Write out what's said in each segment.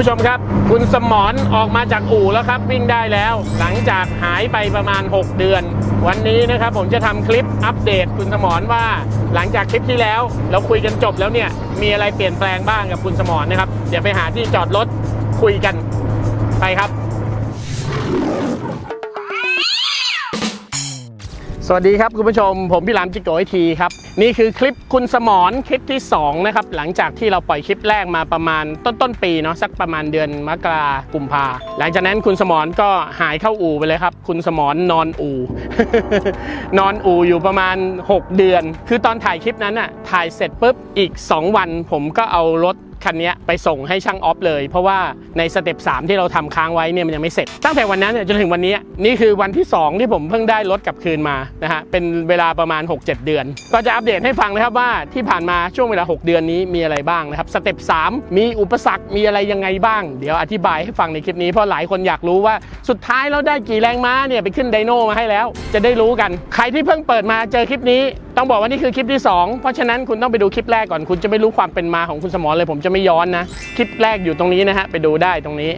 ผู้ชมครับ คุณสมรออกมาจากอู่แล้วครับ วิ่งได้แล้ว หลังจากหายไปประมาณ 6 เดือน วันนี้นะครับผมจะทำคลิปอัปเดตคุณสมรว่า หลังจากคลิปที่แล้ว เราคุยกันจบแล้วเนี่ยมีอะไรเปลี่ยนแปลงบ้างกับคุณสมรนะครับ เดี๋ยวไปหาที่จอดรถคุยกันไปครับ สวัสดีครับคุณผู้ชม ผมพี่หลามจิโกไอทีครับ นี่คือคลิปคุณสมรคลิปที่2นะครับหลังจากที่เราปล่อยคลิปแรกมาประมาณต้นต้นปีเนาะสักประมาณเดือนมกรากุมภาหลังจากนั้นคุณสมรก็หายเข้าอู่ไปเลยครับ คุณสมรนอนอู่ นอนอู่อยู่ประมาณ 6 เดือน คือตอนถ่ายคลิปนั้นอะถ่ายเสร็จปุ๊บอีก 2 วัน ผมก็เอารถ คันนี้ไปส่งให้ช่างออฟเลย เพราะว่าในสเต็ป3ที่เราทำค้างไว้เนี่ยมันยังไม่เสร็จ ตั้งแต่วันนั้นเนี่ยจนถึงวันนี้นี่คือวันที่ 2 ที่ผมเพิ่งได้รถกลับคืนมานะฮะเป็นเวลาประมาณ 6-7 เดือน ก็จะอัปเดตให้ฟังนะครับว่าที่ผ่านมาช่วงเวลา 6 เดือนนี้มีอะไรบ้างนะครับสเต็ป3มีอุปสรรคมีอะไรยังไงบ้าง เดี๋ยวอธิบายให้ฟังในคลิปนี้เพราะหลายคนอยากรู้ว่าสุดท้ายเราได้กี่แรงม้าเนี่ยไปขึ้นไดโนมาให้แล้ว จะได้รู้กัน ใครที่เพิ่งเปิดมาเจอคลิปนี้ ต้องบอกว่านี่คือคลิปที่ 2 เพราะฉะนั้นคุณต้องไปดูคลิปแรกก่อนคุณจะไม่รู้ความเป็นมาของคุณสมรเลยผมจะไม่ย้อนนะ คลิปแรกอยู่ตรงนี้นะฮะไปดูได้ตรงนี้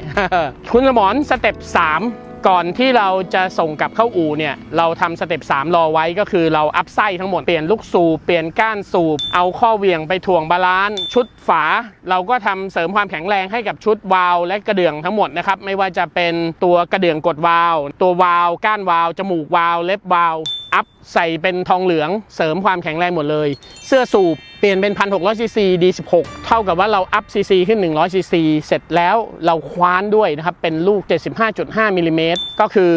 คุณสมรสเต็ป3ก่อนที่เราจะส่งกลับเข้าอู่เนี่ย เราทำสเต็ป3รอไว้ก็คือเราอัพไส้ทั้งหมด เปลี่ยนลูกสูบเปลี่ยนก้านสูบ เอาข้อเวียงไปถ่วงบาลานซ์ชุดฝา เราก็ทำเสริมความแข็งแรงให้กับชุดวาล์วและกระเดื่องทั้งหมดนะครับ ไม่ว่าจะเป็นตัวกระเดื่องกดวาล์วตัววาล์วก้านวาล์วจมูกวาล์วเล็บวาล์วอัพใส่เป็นทองเหลืองเสริมความแข็งแรงหมดเลย เสื้อสูบเปลี่ยนเป็น 1,600ซีซี D16 เท่ากับว่าเราอัพซีซีขึ้น 100ซีซีเสร็จแล้วเราคว้านด้วยนะครับ เป็นลูก 75.5มิลลิเมตรก็คือ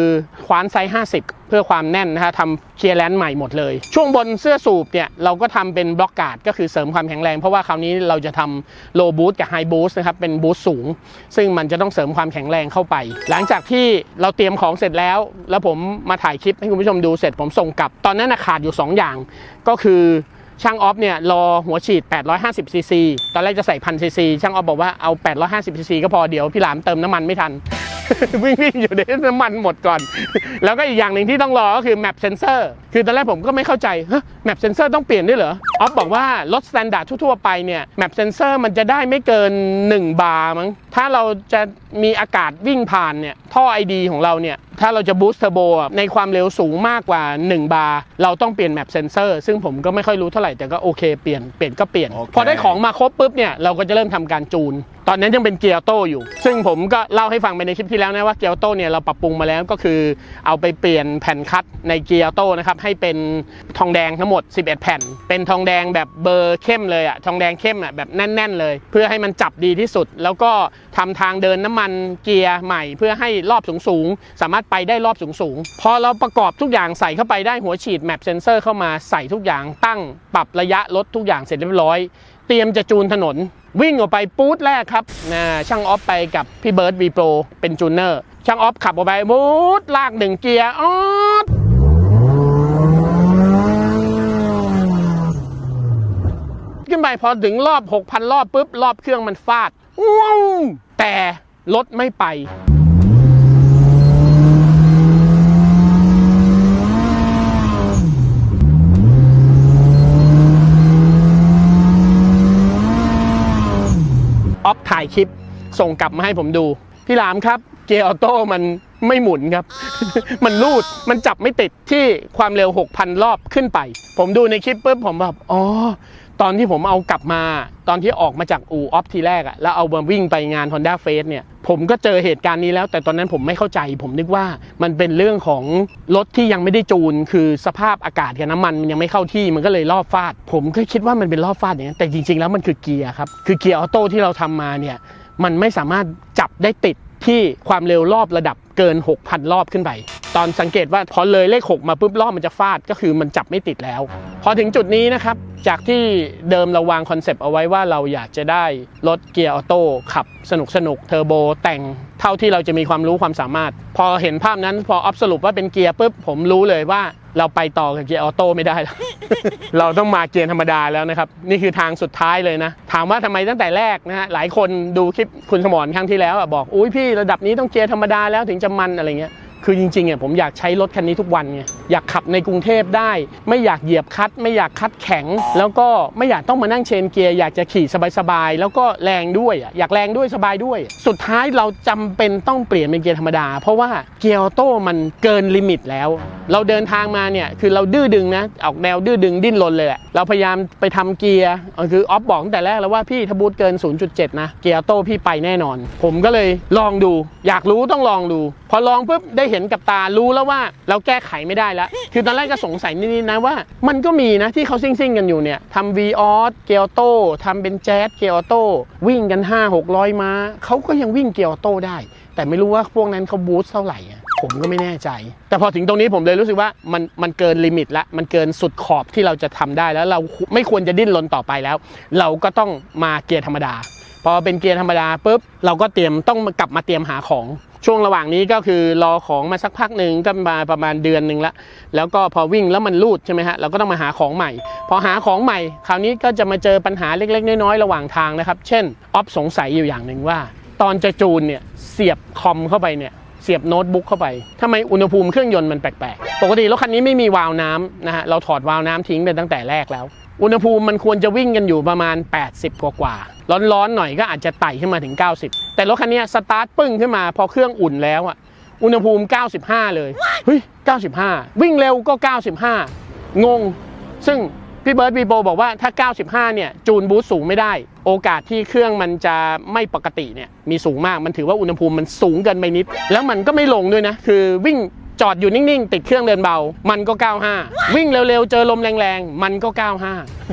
คว้านไซส์ 50 เพื่อความแน่นนะฮะทำเคลียร์แลนด์ใหม่หมดเลย ช่วงบนเสื้อสูบเนี่ย เราก็ทำเป็นบล็อกการ์ดก็คือเสริมความแข็งแรง เพราะว่าคราวนี้เราจะทำโลบูสกับไฮบูสนะครับ เป็นบูสสูง ซึ่งมันจะต้องเสริมความแข็งแรงเข้าไป หลังจากที่เราเตรียมของเสร็จแล้ว แล้วผมมาถ่ายคลิปให้คุณผู้ชมดูเสร็จผมส่งกลับตอนนั้นขาดอยู่ 2 อย่าง ก็คือช่างออฟเนี่ยรอหัวฉีด 850ซีซีตอนแรกจะใส่พันซีซีช่างออฟบอกว่าเอา 850ซีซีก็พอเดี๋ยวพี่หลามเติมน้ำมันไม่ทัน วิ่งวิ่งอยู่เดี๋ยวน้ำมันหมดก่อน แล้วก็อีกอย่างหนึ่งที่ต้องรอก็คือแมปเซนเซอร์คือตอนแรกผมก็ไม่เข้าใจแมปเซนเซอร์ต้องเปลี่ยนด้วยเหรอออฟบอกว่ารถสแตนดาร์ดทั่วๆไปเนี่ยแมปเซนเซอร์มันจะได้ไม่เกิน 1 บาร์มั้งถ้าเราจะมีอากาศวิ่งผ่านเนี่ยท่อไอดีของเราเนี่ยถ้าเราจะบูสต์เทอร์โบในความเร็วสูงมากกว่า 1 บาร์ เราต้องเปลี่ยนแมปเซนเซอร์ซึ่งผมก็ไม่ค่อยรู้เท่าไหร่ แต่ก็โอเคเปลี่ยนเปลี่ยนก็เปลี่ยนโอเคพอได้ของมาครบปุ๊บเนี่ย เราก็จะเริ่มทำการจูน ตอนนั้นยังเป็นเกียร์ออโต้อยู่ ซึ่งผมก็เล่าให้ฟังไปในคลิปที่แล้วนะว่าเกียร์ออโต้เนี่ยเราปรับปรุงมาแล้วก็คือ เอาไปเปลี่ยนแผ่นคัดในเกียร์ออโต้นะครับให้เป็นทองแดงทั้งหมด 11 แผ่น เป็นทองแดงแบบเบอร์เข้มเลยอะทองแดงเข้มอะแบบแน่น ๆ เลย เพื่อให้มันจับดีที่สุด แล้วก็ทำทางเดินน้ำมันเกียร์ใหม่ เพื่อให้รอบสูงๆสามารถไปได้รอบสูงๆ พอเราประกอบทุกอย่างใส่เข้าไปได้หัวฉีดแมปเซนเซอร์เข้ามาใส่ทุกอย่างตั้งปรับระยะรถทุกอย่างเสร็จเรียบร้อย เตรียมจะจูนถนน วิ่งออกไปปู๊ดแรกครับนะช่างออฟไปกับพี่เบิร์ดวีโปรเป็นจูเนอร์ ช่างออฟขับออกไปบู๊ดลากหนึ่งเกียร์ออดขึ้นไปพอถึงรอบ 6,000 รอบปุ๊บ รอบเครื่องมันฟาดว้าวแต่รถไม่ไป ออฟถ่าย คลิปส่งกลับมาให้ผมดู พี่หลามครับเกียร์ออโต้มันไม่หมุนครับ มันรูด มันจับไม่ติดที่ความเร็ว 6,000 รอบขึ้นไป ผมดูในคลิปปุ๊บผมแบบ อ๋อ ตอนที่ผมเอากลับมา ตอนที่ออกมาจากอู่ออฟทีแรกอะแล้วเอามาวิ่งไปงาน Honda f a c e เนี่ยผมก็เจอเหตุการณ์นี้แล้ว แต่ตอนนั้นผมไม่เข้าใจ ผมนึกว่ามันเป็นเรื่องของรถที่ยังไม่ได้จูน คือสภาพอากาศกับน้ำมันมันยังไม่เข้าที่มันก็เลยรอบฟาด ผมก็คิดว่ามันเป็นรอบฟาดอย่างนั้นแต่จริง ๆ แล้วมันคือเกียร์ครับคือเกียร์ออโต้ที่เราทำมาเนี่ยมันไม่สามารถจับได้ติดที่ความเร็วรอบระดับ เกิน 6,000 รอบขึ้นไป ตอนสังเกตว่าพอเลยเลข 6 มาปุ๊บรอบมันจะฟาดก็คือมันจับไม่ติดแล้ว พอถึงจุดนี้นะครับ จากที่เดิมเราวางคอนเซปต์เอาไว้ว่าเราอยากจะได้รถเกียร์ออโต้ขับสนุกสนุกเทอร์โบแต่งเท่าที่เราจะมีความรู้ความสามารถ พอเห็นภาพนั้นพอออฟสรุปว่าเป็นเกียร์ปุ๊บผมรู้เลยว่า เราไปต่อกับเกียร์ออโต้ไม่ได้แล้ว เราต้องมาเกียร์ธรรมดาแล้วนะครับ นี่คือทางสุดท้ายเลยนะ ถามว่าทำไมตั้งแต่แรกนะฮะหลายคนดูคลิปคุณสมรครั้งที่แล้วอะบอกอุ้ยพี่ระดับนี้ต้องเกียร์ธรรมดาแล้วถึงจะมันอะไรเงี้ย คือจริงๆอะผมอยากใช้รถคันนี้ทุกวันไงอยากขับในกรุงเทพได้ ไม่อยากเหยียบคัด ไม่อยากคัดแข็ง แล้วก็ไม่อยากต้องมานั่งเชนเกียร์อยากจะขี่สบายๆแล้วก็แรงด้วยอยากแรงด้วยสบายด้วย สุดท้ายเราจำเป็นต้องเปลี่ยนเป็นเกียร์ธรรมดา เพราะว่าเกียร์ออโต้มันเกินลิมิตแล้ว เราเดินทางมาเนี่ยคือเราดื้อดึงนะออกแนวดื้อดึงดิ้นรนเลยแหละเราพยายามไปทำเกียร์คือออฟบอกตั้งแต่แรกแล้วว่าพี่ถ้าบูทเกิน 0.7 นะเกียร์ออโต้พี่ไปแน่นอน ผมก็เลยลองดู อยากรู้ต้องลองดู พอลองปุ๊บได้เห็นกับตารู้แล้วว่าเราแก้ไขไม่ได้แล้ว คือตอนแรกก็สงสัยนิดๆนะว่า มันก็มีนะที่เขาซิ่งๆกันอยู่เนี่ยทำ v ีออสเกียร์โต้ทำเป็นแจ๊สเกียร์โต้วิ่งกัน 5 600 ม้าเขาก็ยังวิ่งเกียร์โต้ได้ แต่ไม่รู้ว่าพวกนั้นเขาบูสต์เท่าไหร่ผมก็ไม่แน่ใจ แต่พอถึงตรงนี้ผมเลยรู้สึกว่ามันมันเกินลิมิตละมันเกินสุดขอบที่เราจะทำได้แล้วเราไม่ควรจะดิ้นรนต่อไปแล้ว เราก็ต้องมาเกียร์ธรรมดาพอเป็นเกียร์ธรรมดาปุ๊บเราก็เตรียมต้องกลับมาเตรียมหาของ ช่วงระหว่างนี้ก็คือรอของมาสักพักหนึ่งก็มาประมาณเดือนหนึ่งละแล้วก็พอวิ่งแล้วมันรูดใช่ไหมฮะเราก็ต้องมาหาของใหม่ พอหาของใหม่ คราวนี้ก็จะมาเจอปัญหาเล็ก ๆ น้อยๆระหว่างทางนะครับ เช่นออฟสงสัยอยู่อย่างหนึ่งว่า ตอนจะจูนเนี่ยเสียบคอมเข้าไปเนี่ยเสียบโน้ตบุ๊กเข้าไปทำไมอุณหภูมิเครื่องยนต์มันแปลกๆ ปกติรถคันนี้ไม่มีวาล์วน้ำนะฮะ เราถอดวาล์วน้ำทิ้งไปตั้งแต่แรกแล้ว อุณหภูมิมันควรจะวิ่งกันอยู่ประมาณ 80 กว่ากว่าๆร้อนๆหน่อยก็อาจจะไต่ขึ้นมาถึง 90 แต่รถคันนี้สตาร์ทปึ้งขึ้นมาพอเครื่องอุ่นแล้วอะอุณหภูมิ 95 เลยเฮ้ย95 วิ่งเร็วก็ 95 งง ซึ่งพี่เบิร์ดวีโบบอกว่าถ้า 95 เนี่ย จูนบูสต์สูงไม่ได้ โอกาสที่เครื่องมันจะไม่ปกติเนี่ย มีสูงมาก มันถือว่าอุณหภูมิมันสูงเกินไปนิด แล้วมันก็ไม่ลงด้วยนะ คือวิ่ง จอดอยู่นิ่งๆ ติดเครื่องเดินเบา มันก็ 95 วิ่งเร็วๆ เจอลมแรงๆ มันก็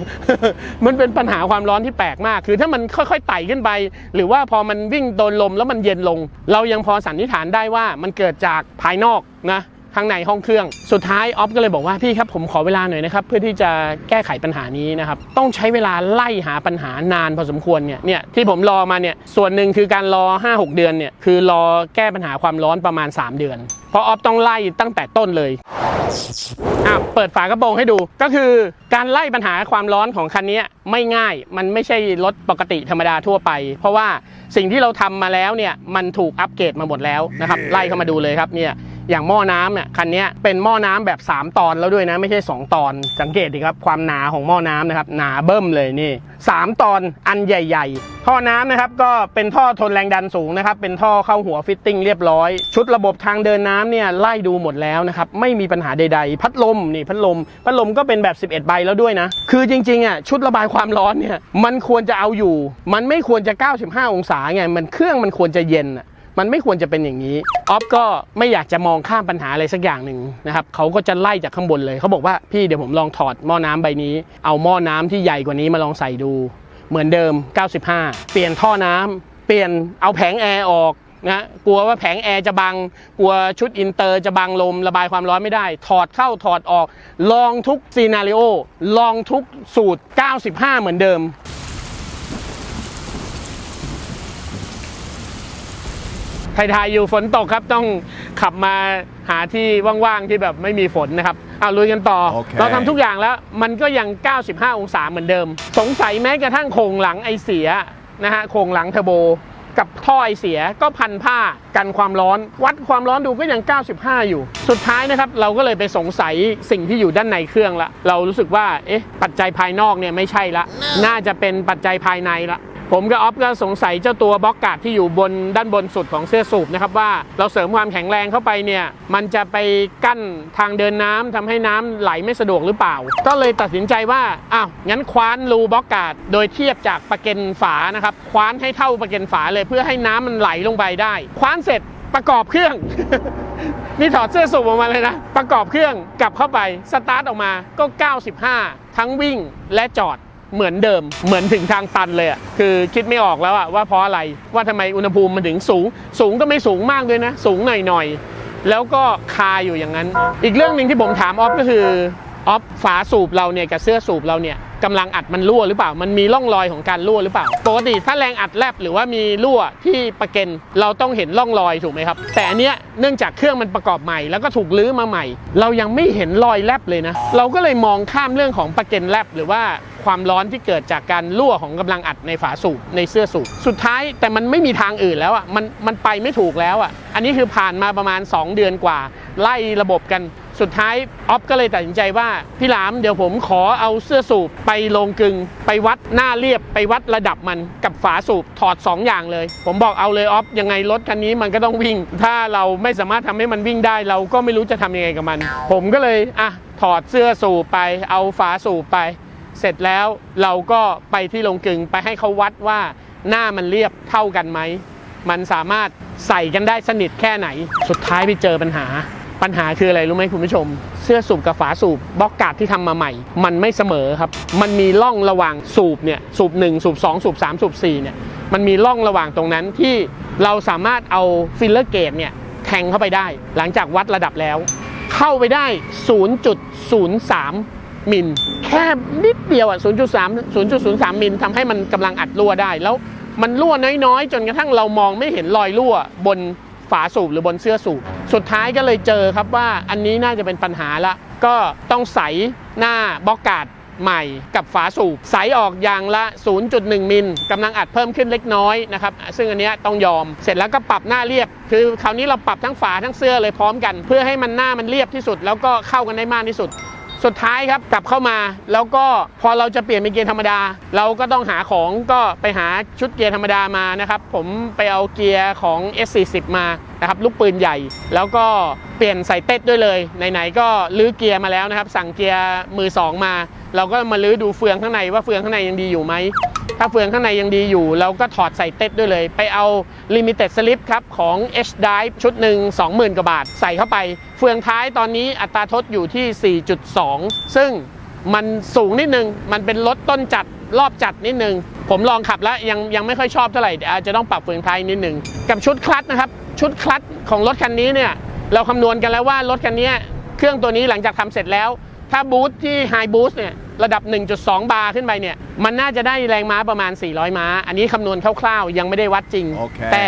95 มันเป็นปัญหาความร้อนที่แปลกมาก คือถ้ามันค่อยๆไต่ขึ้นไป หรือว่าพอมันวิ่งโดนลมแล้วมันเย็นลง เรายังพอสันนิษฐานได้ว่ามันเกิดจากภายนอกนะ ข้างในห้องเครื่อง สุดท้ายออฟก็เลยบอกว่าพี่ครับผมขอเวลาหน่อยนะครับเพื่อที่จะแก้ไขปัญหานี้นะครับต้องใช้เวลาไล่หาปัญหานานพอสมควรเนี่ยเนี่ยที่ผมรอมาเนี่ยส่วนหนึ่งคือการรอ 5-6 เดือนเนี่ยคือรอแก้ปัญหาความร้อนประมาณ 3 เดือน เพราะออฟต้องไล่ตั้งแต่ต้นเลยอะเปิดฝากระโปรงให้ดูก็คือการไล่ปัญหาความร้อนของคันนี้ไม่ง่าย มันไม่ใช่รถปกติธรรมดาทั่วไป เพราะว่าสิ่งที่เราทำมาแล้วเนี่ยมันถูกอัปเกรดมาหมดแล้วนะครับไล่เข้ามาดูเลยครับเนี่ย อย่างหม้อน้ำเนี่ยคันนี้เป็นหม้อน้ำแบบ 3 ตอนแล้วด้วยนะไม่ใช่ 2 ตอน สังเกตดีครับความหนาของหม้อน้ำนะครับหนาเบิ่มเลยนี่ 3 ตอนอันใหญ่ ๆ ท่อน้ำนะครับก็เป็นท่อทนแรงดันสูงนะครับเป็นท่อเข้าหัวฟิตติ้งเรียบร้อย ชุดระบบทางเดินน้ำเนี่ยไล่ดูหมดแล้วนะครับไม่มีปัญหาใด ๆ พัดลมนี่พัดลม พัดลมก็เป็นแบบ 11 ใบแล้วด้วยนะ คือจริงๆอะชุดระบายความร้อนเนี่ยมันควรจะเอาอยู่ มันไม่ควรจะ 95 องศาไงมันเครื่องมันควรจะเย็นอะ มันไม่ควรจะเป็นอย่างนี้ออฟก็ไม่อยากจะมองข้ามปัญหาอะไรสักอย่างหนึ่งนะครับเขาก็จะไล่จากข้างบนเลยเขาบอกว่าพี่เดี๋ยวผมลองถอดหม้อน้ำใบนี้ เอาหม้อน้ำที่ใหญ่กว่านี้มาลองใส่ดู เหมือนเดิม 95 เปลี่ยนท่อน้ำเปลี่ยนเอาแผงแอร์ออกนะกลัวว่าแผงแอร์จะบัง กลัวชุดอินเตอร์จะบังลมระบายความร้อนไม่ได้ ถอดเข้าถอดออก ลองทุกซีนารีโอลองทุกสูตร 95 เหมือนเดิม ไทยๆอยู่ฝนตกครับต้องขับมาหาที่ว่างๆที่แบบไม่มีฝนนะครับเอาลุยกันต่อโอเคเราทำทุกอย่างแล้วมันก็ยัง 95 องศาเหมือนเดิม สงสัยแม้กระทั่งโครงหลังไอเสียนะฮะโครงหลังเทอร์โบกับท่อไอเสียก็พันผ้ากันความร้อน วัดความร้อนดูก็ยัง 95 อยู่ สุดท้ายนะครับ เราก็เลยไปสงสัยสิ่งที่อยู่ด้านในเครื่องละ เรารู้สึกว่าเอ๊ะปัจจัยภายนอกเนี่ยไม่ใช่ละ น่าจะเป็นปัจจัยภายในละ ผมกับออฟก็สงสัยเจ้าตัวบล็อกกาดที่อยู่บนด้านบนสุดของเสื้อสูบนะครับว่าเราเสริมความแข็งแรงเข้าไปเนี่ยมันจะไปกั้นทางเดินน้ำทำให้น้ำไหลไม่สะดวกหรือเปล่า ก็เลยตัดสินใจว่าอ้าวงั้นคว้านรูบล็อกกาดโดยเทียบจากประเก็นฝานะครับคว้านให้เท่าประเก็นฝาเลยเพื่อให้น้ำมันไหลลงไปได้ คว้านเสร็จประกอบเครื่องนี่ถอดเสื้อสูบออกมาเลยนะ ประกอบเครื่องกลับเข้าไป สตาร์ทออกมาก็ 95 ทั้งวิ่งและจอด เหมือนเดิม เหมือนถึงทางตันเลยอะคือคิดไม่ออกแล้วอะว่าเพราะอะไรว่าทำไมอุณหภูมิมันถึงสูง สูงก็ไม่สูงมากด้วยนะ สูงหน่อยๆ แล้วก็คาอยู่อย่างนั้น อีกเรื่องหนึ่งที่ผมถามออฟก็คือออฟฝาสูบเราเนี่ยกับเสื้อสูบเราเนี่ย กำลังอัดมันรั่วหรือเปล่า มันมีร่องรอยของการรั่วหรือเปล่า ปกติถ้าแรงอัดแลบหรือว่ามีรั่วที่ประเก็นเราต้องเห็นร่องรอยถูกไหมครับ แต่อันเนี้ยเนื่องจากเครื่องมันประกอบใหม่แล้วก็ถูกลื้อมาใหม่ เรายังไม่เห็นรอยแลบเลยนะ เราก็เลยมองข้ามเรื่องของประเก็นแลบหรือว่าความร้อนที่เกิดจากการรั่วของกำลังอัดในฝาสูบในเสื้อสูบสุดท้ายแต่มันไม่มีทางอื่นแล้วอะมันมันไปไม่ถูกแล้วอะอันนี้คือผ่านมาประมาณ 2 เดือนกว่า ไล่ระบบกัน สุดท้ายออฟก็เลยตัดสินใจว่า พี่หลามเดี๋ยวผมขอเอาเสื้อสูบไปลงกึง ไปวัดหน้าเรียบไปวัดระดับมันกับฝาสูบถอด 2 อย่างเลย ผมบอกเอาเลยออฟยังไงรถคันนี้มันก็ต้องวิ่ง ถ้าเราไม่สามารถทำให้มันวิ่งได้ เราก็ไม่รู้จะทำยังไงกับมัน ผมก็เลยอะถอดเสื้อสูบไป เอาฝาสูบไป เสร็จแล้วเราก็ไปที่ลงกึงไปให้เขาวัดว่าหน้ามันเรียบเท่ากันไหมมันสามารถใส่กันได้สนิทแค่ไหน สุดท้ายไปเจอปัญหา ปัญหาคืออะไรรู้ไหมคุณผู้ชม เสื้อสูบกับฝาสูบบล็อกกาดที่ทำมาใหม่ มันไม่เสมอครับ มันมีร่องระหว่างสูบเนี่ยสูบ1สูบ2สูบ3สูบ4เนี่ยมันมีร่องระหว่างตรงนั้นที่เราสามารถเอาฟิลเลอร์เกจเนี่ยแทงเข้าไปได้ หลังจากวัดระดับแล้ว เข้าไปได้ 0.03 มิลแค่นิดเดียวอะ 0.3 0.03 มิลทำให้มันกำลังอัดรั่วได้ แล้วมันรั่วน้อยๆ จนกระทั่งเรามองไม่เห็นรอยรั่วบน ฝาสูบหรือบนเสื้อสูบสุดท้ายก็เลยเจอครับว่าอันนี้น่าจะเป็นปัญหาละ ก็ต้องใสหน้าบล็อกการ์ดใหม่กับฝาสูบใสออกอย่างละ 0.1 มิลกำลังอัดเพิ่มขึ้นเล็กน้อยนะครับ ซึ่งอันนี้ต้องยอม เสร็จแล้วก็ปรับหน้าเรียบ คือคราวนี้เราปรับทั้งฝาทั้งเสื้อเลยพร้อมกัน เพื่อให้มันหน้ามันเรียบที่สุด แล้วก็เข้ากันได้มากที่สุด สุดท้ายครับกลับเข้ามา แล้วก็พอเราจะเปลี่ยนเป็นเกียร์ธรรมดา เราก็ต้องหาของก็ไปหาชุดเกียร์ธรรมดามานะครับ ผมไปเอาเกียร์ของ S40 มา นะครับลูกปืนใหญ่ แล้วก็เปลี่ยนใส่เต็ดด้วยเลยไหนๆก็ลื้อเกียร์มาแล้วนะครับ สั่งเกียร์มือสองมา เราก็มาลื้อดูเฟืองข้างในว่าเฟืองข้างในยังดีอยู่ไหมถ้าเฟืองข้างในยังดีอยู่ เราก็ถอดใส่เต็ดด้วยเลย ไปเอา Limited Slip ครับ ของ H Drive ชุดหนึ่ง20,000 กว่าบาท ใส่เข้าไป เฟืองท้ายตอนนี้อัตราทดอยู่ที่ 4.2 ซึ่งมันสูงนิดนึง มันเป็นรถต้นจัดรอบจัดนิดนึง ผมลองขับแล้วยังยังไม่ค่อยชอบเท่าไหร่อาจจะต้องปรับเฟืองท้ายนิดนึง กับชุดคลัตช์นะครับ ชุดคลัตช์ของรถคันนี้เนี่ยเราคำนวณกันแล้วว่ารถคันนี้เครื่องตัวนี้หลังจากทำเสร็จแล้ว ถ้าบูสต์ที่ไฮบูสต์เนี่ยระดับ 1.2 บาร์ขึ้นไปเนี่ย มันน่าจะได้แรงม้าประมาณ 400 ม้า อันนี้คำนวณคร่าวๆ ยังไม่ได้วัดจริงโอเคแต่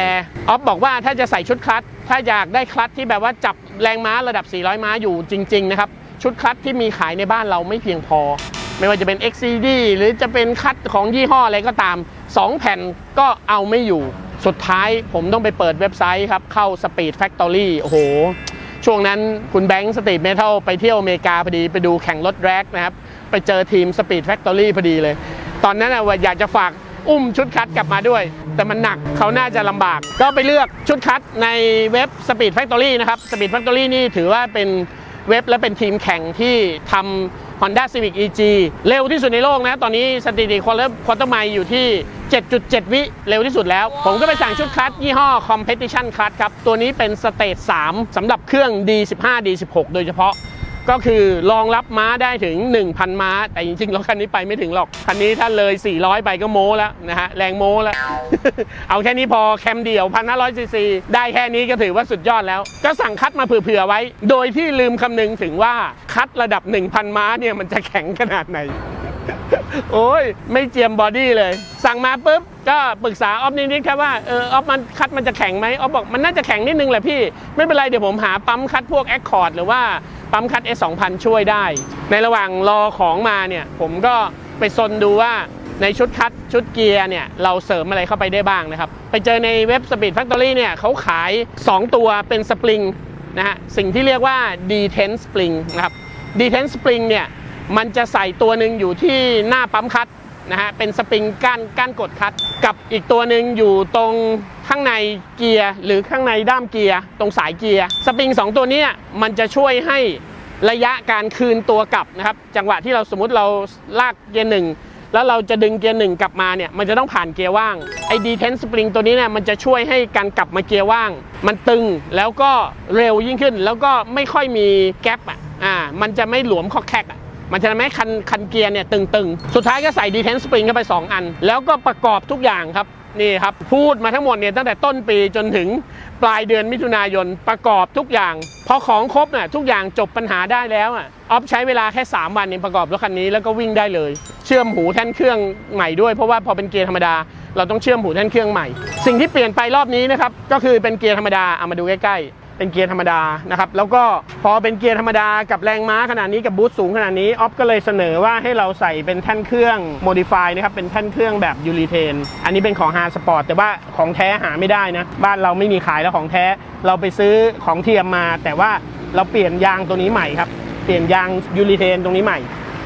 ออฟบอกว่าถ้าจะใส่ชุดคลัตช์ถ้าอยากได้คลัตช์ที่แบบว่าจับแรงม้าระดับ 400 ม้าอยู่จริง ๆ นะครับ ชุดคลัตช์ที่มีขายในบ้านเราไม่เพียงพอ ไม่ว่าจะเป็น XCD หรือจะเป็นคลัตช์ของยี่ห้ออะไรก็ตาม 2 แผ่นก็เอาไม่อยู่ สุดท้ายผมต้องไปเปิดเว็บไซต์ครับ เข้า Speed Factory โอ้โห ช่วงนั้นคุณแบงค์สตีทเมทัลไปเที่ยวอเมริกาพอดี ไปดูแข่งรถแร็กนะครับ ไปเจอทีม Speed Factory พอดีเลย ตอนนั้นนะว่าอยากจะฝากอุ้มชุดคัดกลับมาด้วย แต่มันหนักเขาน่าจะลำบาก ก็ไปเลือกชุดคัดในเว็บ Speed Factory นะครับ Speed Factory นี่ถือว่าเป็นเว็บและเป็นทีมแข่งที่ทำ Honda Civic EG เร็วที่สุดในโลกนะ ตอนนี้สถิติควอเตอร์ควอเตอร์ไมล์อยู่ที่ 7.7 วิเร็วที่สุดแล้ว ผมก็ไปสั่งชุดคัดยี่ห้อ Competition คัดครับ ตัวนี้เป็นสเตจ3สำหรับเครื่อง D15 D16 โดยเฉพาะก็คือรองรับม้าได้ถึง 1,000 ม้า แต่จริงๆรถคันนี้ไปไม่ถึงหรอก คันนี้ถ้าเลย 400 ไปก็โม้แล้วนะฮะ แรงโม้แล้ว เอาแค่นี้พอแคมเดียว 1,500ซีซีได้แค่นี้ก็ถือว่าสุดยอดแล้ว ก็สั่งคัดมาเผื่อๆไว้ โดยที่ลืมคำนึงถึงว่าคัดระดับ 1,000 ม้าเนี่ยมันจะแข็งขนาดไหน โอ้ยไม่เจียมบอดี้เลย สั่งมาปุ๊บก็ปรึกษาออฟนิดๆครับว่าเออออฟมันคัดมันจะแข็งไหมออฟบอกมันน่าจะแข็งนิดนึงแหละพี่ ไม่เป็นไรเดี๋ยวผมหาปั๊มคัดพวกแอคคอร์ดหรือว่าปั๊มคัด S2000 ช่วยได้ ในระหว่างรอของมาเนี่ยผมก็ไปซนดูว่าในชุดคัดชุดเกียร์เนี่ยเราเสริมอะไรเข้าไปได้บ้างนะครับ ไปเจอในเว็บ Speed Factory เนี่ยเขาขาย 2 ตัวเป็นสปริงนะฮะสิ่งที่เรียกว่า D10 Spring นะครับ D10 Spring เนี่ย มันจะใส่ตัวหนึ่งอยู่ที่หน้าปั๊มคัดนะฮะเป็นสปริงก้านก้านกดคัด กับอีกตัวหนึ่งอยู่ตรงข้างในเกียร์หรือข้างในด้ามเกียร์ตรงสายเกียร์สปริงสองตัวนี้มันจะช่วยให้ระยะการคืนตัวกลับนะครับ จังหวะที่เราสมมติเราลากเกียร์หนึ่งแล้วเราจะดึงเกียร์หนึ่งกลับมาเนี่ยมันจะต้องผ่านเกียร์ว่างไอ้ D10 Spring ตัวนี้เนี่ยมันจะช่วยให้การกลับมาเกียร์ว่าง มันตึงแล้วก็เร็วยิ่งขึ้น แล้วก็ไม่ค่อยมีแกลบอะอ่ามันจะไม่หลวมคอกแคกอะ มันจะทำให้คันคันเกียร์เนี่ยตึงๆ สุดท้ายก็ใส่ D10 Spring เข้าไป 2 อัน แล้วก็ประกอบทุกอย่างครับนี่ครับ พูดมาทั้งหมดเนี่ยตั้งแต่ต้นปีจนถึงปลายเดือนมิถุนายนประกอบทุกอย่าง พอของครบน่ะทุกอย่างจบปัญหาได้แล้วอะออฟใช้เวลาแค่ 3 วันเองประกอบรถคันนี้แล้วก็วิ่งได้เลย เชื่อมหูแท่นเครื่องใหม่ด้วย เพราะว่าพอเป็นเกียร์ธรรมดา เราต้องเชื่อมหูแท่นเครื่องใหม่ สิ่งที่เปลี่ยนไปรอบนี้นะครับก็คือเป็นเกียร์ธรรมดาเอามาดูใกล้ๆ เป็นเกียร์ธรรมดานะครับแล้วก็พอเป็นเกียร์ธรรมดากับแรงม้าขนาดนี้กับบูสต์สูงขนาดนี้ออฟก็เลยเสนอว่าให้เราใส่เป็นแท่นเครื่องโมดิฟายนะครับเป็นแท่นเครื่องแบบยูริเทนอันนี้เป็นของฮาร์สปอร์ตแต่ว่าของแท้หาไม่ได้นะบ้านเราไม่มีขายแล้วของแท้เราไปซื้อของเทียมมา แต่ว่าเราเปลี่ยนยางตัวนี้ใหม่ครับเปลี่ยนยางยูริเทนตรงนี้ใหม่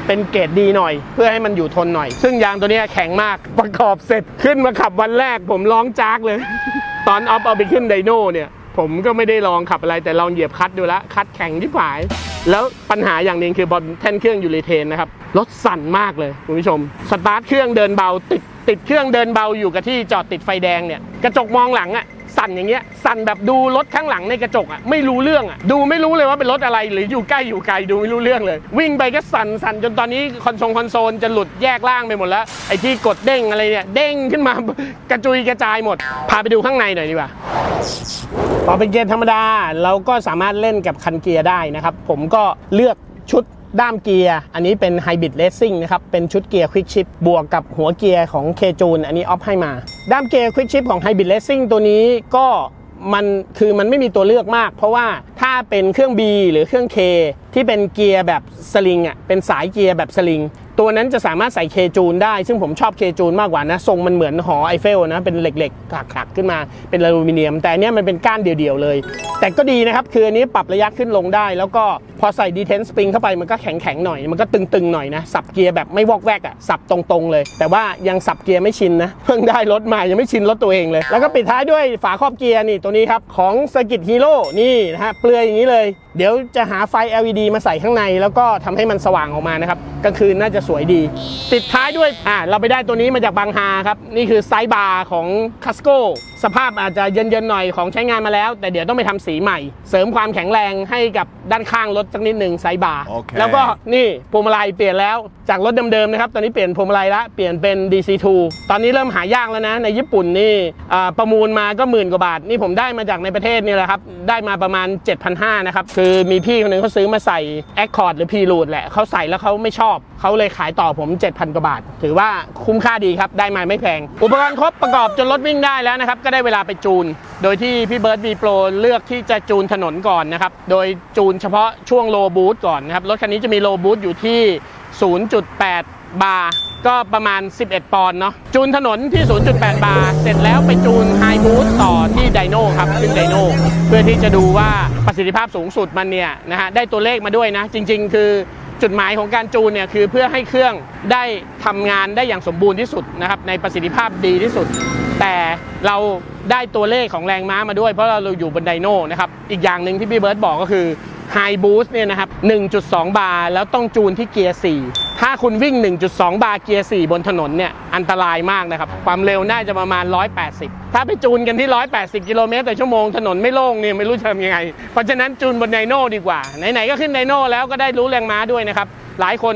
เป็นเกรดดีหน่อย เพื่อให้มันอยู่ทนหน่อย ซึ่งยางตัวนี้แข็งมากประกอบเสร็จขึ้นมาขับวันแรกผมร้องจากเลย ตอนออฟเอาไปขึ้นไดโน่เนี่ย ผมก็ไม่ได้ลองขับอะไรแต่ลองเหยียบคัดดูแล้วคัดแข็งที่ผาย แล้วปัญหาอย่างหนึ่งคือบอลแท่นเครื่องยูรีเทนนะครับรถสั่นมากเลยคุณผู้ชม สตาร์ทเครื่องเดินเบาติดติดเครื่องเดินเบาอยู่กับที่จอดติดไฟแดงเนี่ยกระจกมองหลังอะ สั่นอย่างเงี้ยสั่นแบบดูรถข้างหลังในกระจกอะไม่รู้เรื่องอะดูไม่รู้เลยว่าเป็นรถอะไรหรืออยู่ใกล้อยู่ไกลดูไม่รู้เรื่องเลย วิ่งไปก็สั่นสั่นจนตอนนี้คอนโซลคอนโซลจะหลุดแยกล่างไปหมดแล้วไอ้ที่กดเด้งอะไรเนี่ยเด้งขึ้นมากระจุยกระจายหมด พาไปดูข้างในหน่อยดีกว่าพอเป็นเกียร์ธรรมดาเราก็สามารถเล่นกับคันเกียร์ได้นะครับผมก็เลือกชุด ด้ามเกียร์อันนี้เป็น Hybrid Racing นะครับ เป็นชุดเกียร์ Quick Shift บวกกับหัวเกียร์ของ k j u n อันนี้ออฟให้มา ด้ามเกียร์ Quick Shift ของ Hybrid Racing ตัวนี้ก็มันคือมันไม่มีตัวเลือกมาก เพราะว่าถ้าเป็นเครื่อง B หรือเครื่อง K ที่เป็นเกียร์แบบสลิงอะเป็นสายเกียร์แบบสลิงตัวนั้นจะสามารถใส่เคจูนได้ ซึ่งผมชอบเคจูนมากกว่านะทรงมันเหมือนหอไอเฟลนะ เป็นเหล็กๆขักๆขึ้นมาเป็นอลูมิเนียม แต่เนี้ยมันเป็นก้านเดี่ยวๆเลย แต่ก็ดีนะครับ คืออันนี้ปรับระยะขึ้นลงได้ แล้วก็พอใส่ดีเทนสปริงเข้าไปมันก็แข็งๆหน่อย มันก็ตึงๆหน่อยนะ สับเกียร์แบบไม่วอกแวกอะ สับตรงๆเลย แต่ว่ายังสับเกียร์ไม่ชินนะ เพิ่งได้รถมายังไม่ชินรถตัวเองเลย แล้วก็ปิดท้ายด้วยฝาครอบเกียร์นี่ตัวนี้ครับ ของสกิ t ฮีโร่นี่นะฮะเปลือยอย่างนี้เลย เดี๋ยวจะหาไฟ LED มาใส่ข้างใน แล้วก็ทำให้มันสว่างออกมานะครับกลางคืนน่าจะสวยดีติดท้ายด้วยอ่าเราไปได้ตัวนี้มาจากบางฮาครับนี่คือไซบาร์ของคัสโก สภาพอาจจะเย็นๆหน่อยของใช้งานมาแล้ว แต่เดี๋ยวต้องไปทำสีใหม่ เสริมความแข็งแรงให้กับด้านข้างรถสักนิดหนึ่งไซส์บาร์โอเคแล้วก็นี่พวงมาลัยเปลี่ยนแล้วจากรถเดิมๆนะครับ ตอนนี้เปลี่ยนพวงมาลัยละเปลี่ยนเป็น DC2 ตอนนี้เริ่มหายากแล้วนะ ในญี่ปุ่นนี่อ่าประมูลมาก็หมื่นกว่าบาท นี่ผมได้มาจากในประเทศนี่แหละครับ ได้มาประมาณ 7,500นะครับ คือมีพี่คนหนึงเขาซื้อมาใส่ Accord หรือ p r o o t แหละเขาใส่แล้วเขาไม่ชอบเขาเลยขายต่อผม 7,000 กว่าบาท ถือว่าคุ้มค่าดีครับ ได้มาไม่แพง อุปกรณ์ครบประกอบจนรถวิ่งได้แล้วนะครับ ก็ได้เวลาไปจูน โดยที่พี่เบิร์ดวีโปรเลือกที่จะจูนถนนก่อนนะครับ โดยจูนเฉพาะช่วงโลบูทก่อนนะครับ รถคันนี้จะมีโลบูทอยู่ที่ 0.8 บาร์ก็ประมาณ 11 ปอนด์เนาะจูนถนนที่ 0.8 บาร์เสร็จแล้วไปจูนไฮบูทต่อที่ไดโน่ครับขึ้นไดโน่เพื่อที่จะดูว่าประสิทธิภาพสูงสุดมันเนี่ยนะฮะได้ตัวเลขมาด้วยนะ จริง ๆ คือ จุดหมายของการจูนเนี่ยคือเพื่อให้เครื่องได้ทำงานได้อย่างสมบูรณ์ที่สุดนะครับในประสิทธิภาพดีที่สุด แต่เราได้ตัวเลขของแรงม้ามาด้วยเพราะเราอยู่บนไดโน่นะครับอีกอย่างหนึ่งที่พี่เบิร์ตบอกก็คือ High Boost เนี่ยนะครับ 1.2 บาร์แล้วต้องจูนที่เกียร์ 4 ถ้าคุณวิ่ง 1.2 บาร์เกียร์ 4 บนถนนเนี่ย อันตรายมากนะครับ ความเร็วน่าจะประมาณ 180 ถ้าไปจูนกันที่ 180 กิโลเมตรต่อชั่วโมง ถนนไม่โล่งเนี่ยไม่รู้จะทำยังไง เพราะฉะนั้นจูนบนไดโน่ดีกว่า ไหนๆก็ขึ้นไดโน่แล้วก็ได้รู้แรงม้าด้วยนะครับ หลายคน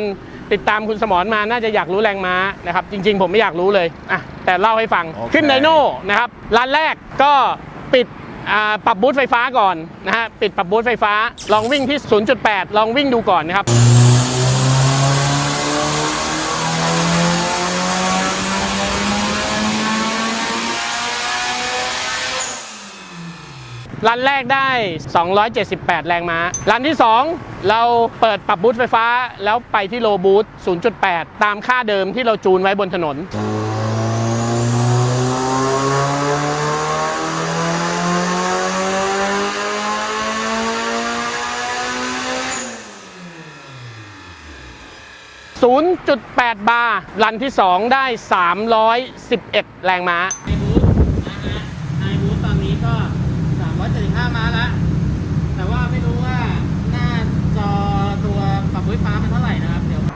ติดตามคุณสมรมาน่าจะอยากรู้แรงม้านะครับ จริง ๆ ผมไม่อยากรู้เลยอะแต่เล่าให้ฟังโอเคขึ้นไดโน่นะครับร้านแรกก็ปิดอ่า ปรับบูทไฟฟ้าก่อนนะฮะปิดปรับบูทไฟฟ้า ลองวิ่งที่ 0.8 ลองวิ่งดูก่อนนะครับรันแรกได้ 278 แรงม้า รันที่ 2 เราเปิดปรับบูทไฟฟ้า แล้วไปที่โลบูท0.8 ตามค่าเดิมที่เราจูนไว้บนถนน 0.8 บาร์ รันที่ 2 ได้ 311 แรงม้า ไฮบูสนะฮะไฮบูสตอนนี้ก็ 375 ม้าละ แต่ว่าไม่รู้ว่าหน้าจอตัวปรับไฟฟ้ามันเท่าไหร่นะค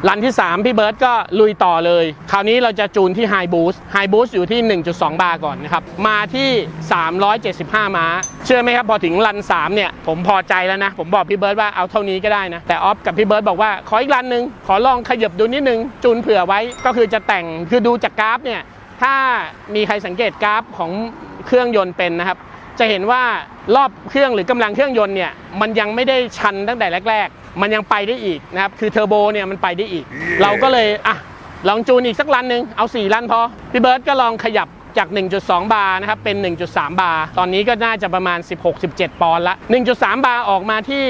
รันที่ 3 พี่เบิร์ตก็ลุยต่อเลย คราวนี้เราจะจูนที่ High Boost High Boost อยู่ที่ 1.2 บาร์ก่อนนะครับ มาที่ 375 ม้า เชื่อไหมครับ พอถึงรัน 3 เนี่ย ผมพอใจแล้วนะ ผมบอกพี่เบิร์ตว่าเอาเท่านี้ก็ได้นะ แต่ออฟกับพี่เบิร์ตบอกว่า ขออีกรันหนึ่งขอลองขยับดูนิดนึง จูนเผื่อไว้ก็คือจะแต่งคือดูจากกราฟเนี่ยถ้ามีใครสังเกตกราฟของเครื่องยนต์เป็นนะครับจะเห็นว่ารอบเครื่องหรือกำลังเครื่องยนต์เนี่ยมันยังไม่ได้ชันตั้งแต่แรกๆ มันยังไปได้อีกนะครับ คือเทอร์โบเนี่ยมันไปได้อีก เราก็เลยอะลองจูนอีกสักลันหนึ่งเอา 4 ลันพอ พี่เบิร์ตก็ลองขยับจาก 1.2 บาร์นะครับ เป็น 1.3 บาร์ ตอนนี้ก็น่าจะประมาณ 16-17 ปอนด์ละ 1.3 บาร์ออกมาที่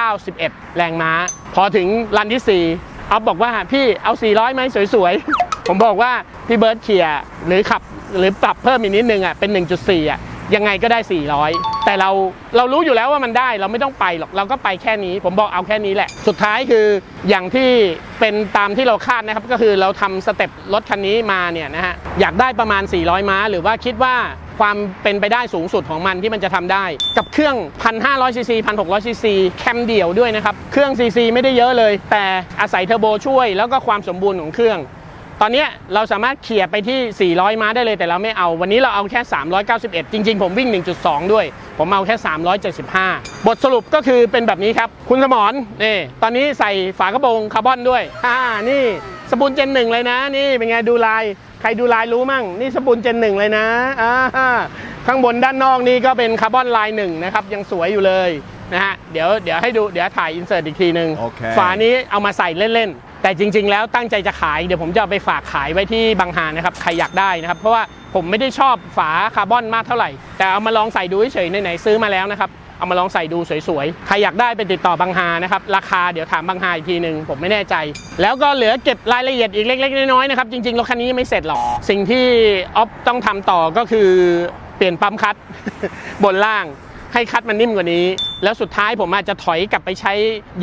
391 แรงม้า พอถึงลันที่4เอาบอกว่าพี่เอา 400 ไหมสวยๆ ผมบอกว่า พี่เบิร์ตเขี่ยหรือขับหรือปรับเพิ่มอีกนิดนึงอะ เป็น 1.4 อะ ยังไงก็ได้ 400 แต่เราเรารู้อยู่แล้วว่ามันได้เราไม่ต้องไปหรอกเราก็ไปแค่นี้ ผมบอกเอาแค่นี้แหละ สุดท้ายคืออย่างที่เป็นตามที่เราคาดนะครับก็คือเราทำสเต็ปรถคันนี้มาเนี่ยนะฮะอยากได้ประมาณ 400 ม้า หรือว่าคิดว่าความเป็นไปได้สูงสุดของมันที่มันจะทำได้ กับเครื่อง 1,500ซีซี1,600ซีซีแคมเดี่ยวด้วยนะครับ เครื่องซีซีไม่ได้เยอะเลย แต่อาศัยเทอร์โบช่วย แล้วก็ความสมบูรณ์ของเครื่อง ตอนเนี้ยเราสามารถเขี่ยไปที่ 400 ม้าได้เลยแต่เราไม่เอา วันนี้เราเอาแค่ 391 จริง ๆ ผมวิ่ง 1.2 ด้วย ผมเอาแค่ 375 บทสรุปก็คือเป็นแบบนี้ครับ คุณสมรนี่ตอนนี้ใส่ฝากระโปรงคาร์บอนด้วย อ่า นี่สปูนเจนหนึ่งเลยนะ นี่เป็นไงดูลาย ใครดูลายรู้มั่ง นี่สปูนเจนหนึ่งเลยนะ อ่า ข้างบนด้านนอกนี่ก็เป็นคาร์บอนลายหนึ่งนะครับ ยังสวยอยู่เลยนะฮะ เดี๋ยว เดี๋ยวให้ดู เดี๋ยวถ่ายอินเสิร์ตอีกทีหนึ่งโอเคฝานี้เอามาใส่เล่นๆ แต่จริง ๆ แล้วตั้งใจจะขายเดี๋ยวผมจะไปฝากขายไว้ที่บางฮานะครับใครอยากได้นะครับ เพราะว่าผมไม่ได้ชอบฝาคาร์บอนมากเท่าไหร่ แต่เอามาลองใส่ดูเฉยๆไหนๆซื้อมาแล้วนะครับเอามาลองใส่ดูสวยๆ ใครอยากได้ไปติดต่อบางฮานะครับ ราคาเดี๋ยวถามบางฮาอีกทีหนึ่งผมไม่แน่ใจ แล้วก็เหลือเก็บรายละเอียดอีกเล็ก ๆ น้อยๆนะครับ จริงๆรถคันนี้ไม่เสร็จหรอก สิ่งที่ออฟต้องทำต่อก็คือเปลี่ยนปั๊มคัดบนล่างให้คัดมันนิ่มกว่านี้แล้วสุดท้ายผมอาจจะถอยกลับไปใช้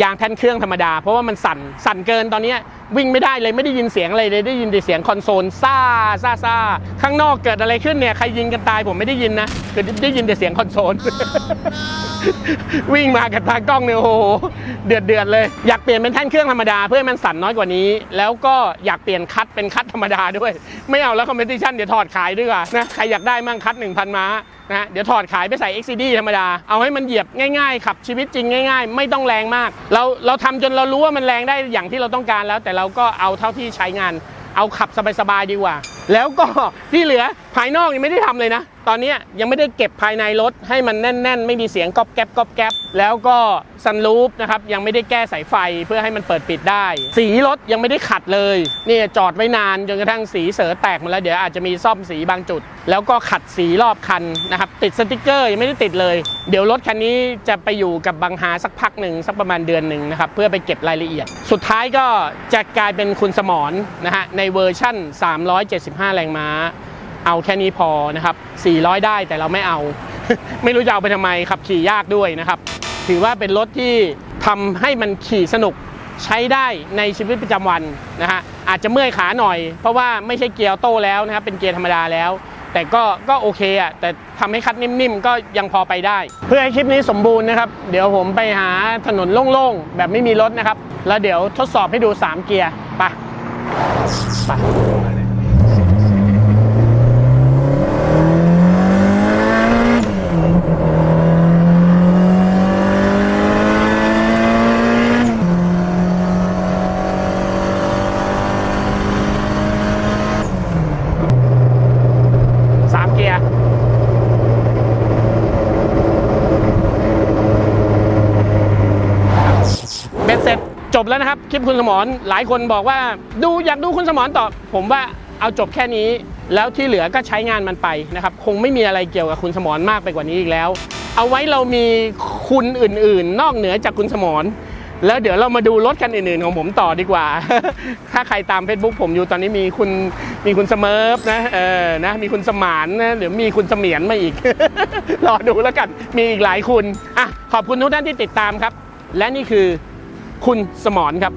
ยางแท่นเครื่องธรรมดา เพราะว่ามันสั่นสั่นเกินตอนนี้วิ่งไม่ได้เลยไม่ได้ยินเสียงอะไรเลยได้ยินแต่เสียงคอนโซลซ่าซ่าซ่าข้างนอกเกิดอะไรขึ้นเนี่ยใครยิงกันตายผมไม่ได้ยินนะคือได้ยินแต่เสียงคอนโซลวิ่งมากับตากล้องเนี่ยโอ้โหเดือดเดือดเลยอยากเปลี่ยนเป็นแท่นเครื่องธรรมดาเพื่อให้มันสั่นน้อยกว่านี้ แล้วก็อยากเปลี่ยนคัดเป็นคัดธรรมดาด้วย ไม่เอาแล้วคอมเพติชันเดี๋ยวถอดขายด้วยนะใครอยากได้มั่งคัด 1,000 ม้านะฮะเดี๋ยวถอดขายไปใส่ XCD ธรรมดาเอาให้มันเหยียบง่าย่ายๆขับชีวิตจริงง่าย ๆ ไม่ต้องแรงมาก เราเราทำจนเรารู้ว่ามันแรงได้อย่างที่เราต้องการแล้ว แต่เราก็เอาเท่าที่ใช้งาน เอาขับสบายๆดีกว่า แล้วก็ที่เหลือภายนอกยังไม่ได้ทำเลยนะ ตอนนี้ยังไม่ได้เก็บภายในรถให้มันแน่น ๆ ไม่มีเสียงก๊อบแก๊บก๊อบแก๊บแล้วก็ซันรูฟนะครับยังไม่ได้แก้สายไฟเพื่อให้มันเปิดปิดได้ สีรถยังไม่ได้ขัดเลยเนี่ยจอดไว้นานจนกระทั่งสีเสือแตกหมาแล้วเดี๋ยวอาจจะมีซ่อมสีบางจุด แล้วก็ขัดสีรอบคันนะครับติดสติกเกอร์ยังไม่ได้ติดเลย เดี๋ยวรถคันนี้จะไปอยู่กับบางฮาสักพักหนึ่งสักประมาณเดือนหนึ่งนะครับเพื่อไปเก็บรายละเอียด สุดท้ายก็จะกลายเป็นคุณสมรนะฮะในเวอร์ชั่น 375 แรงม้า เอาแค่นี้พอนะครับ 400 ได้แต่เราไม่เอา ไม่รู้จะเอาไปทำไมขับขี่ยากด้วยนะครับ ถือว่าเป็นรถที่ทำให้มันขี่สนุกใช้ได้ในชีวิตประจำวันนะฮะอาจจะเมื่อยขาหน่อย เพราะว่าไม่ใช่เกียร์โต้แล้วนะครับเป็นเกียร์ธรรมดาแล้ว แต่ก็ก็โอเคอะแต่ทำให้คัดนิ่มๆ ก็ยังพอไปได้ เพื่อให้คลิปนี้สมบูรณ์นะครับ เดี๋ยวผมไปหาถนนโล่งๆ แบบไม่มีรถนะครับ แล้วเดี๋ยวทดสอบให้ดู 3 เกียร์ไปไป สามเกียร์เบ็ดเสร็จจ บแล้วนะครับคลิปคุณสมรหลายคนบอกว่าดูอยากดูคุณสมรต่อ ผมว่าเอาจบแค่นี้ แล้วที่เหลือก็ใช้งานมันไปนะครับ คงไม่มีอะไรเกี่ยวกับคุณสมรมากไปกว่านี้อีกแล้ว เอาไว้เรามีคุณอื่นๆ นอกเหนือจากคุณสมรแล้วเดี๋ยวเรามาดูรถคันอื่นๆของผมต่อดีกว่า ถ้าใครตาม Facebook ผมอยู่ตอนนี้มีคุณมีคุณสมิร์ฟนะเออนะมีคุณสมานนะหรือมีคุณเสมียนมาอีก รอดูแล้วกันมีอีกหลายคุณอะขอบคุณทุกท่านที่ติดตามครับ และนี่คือ คุณสมรครับ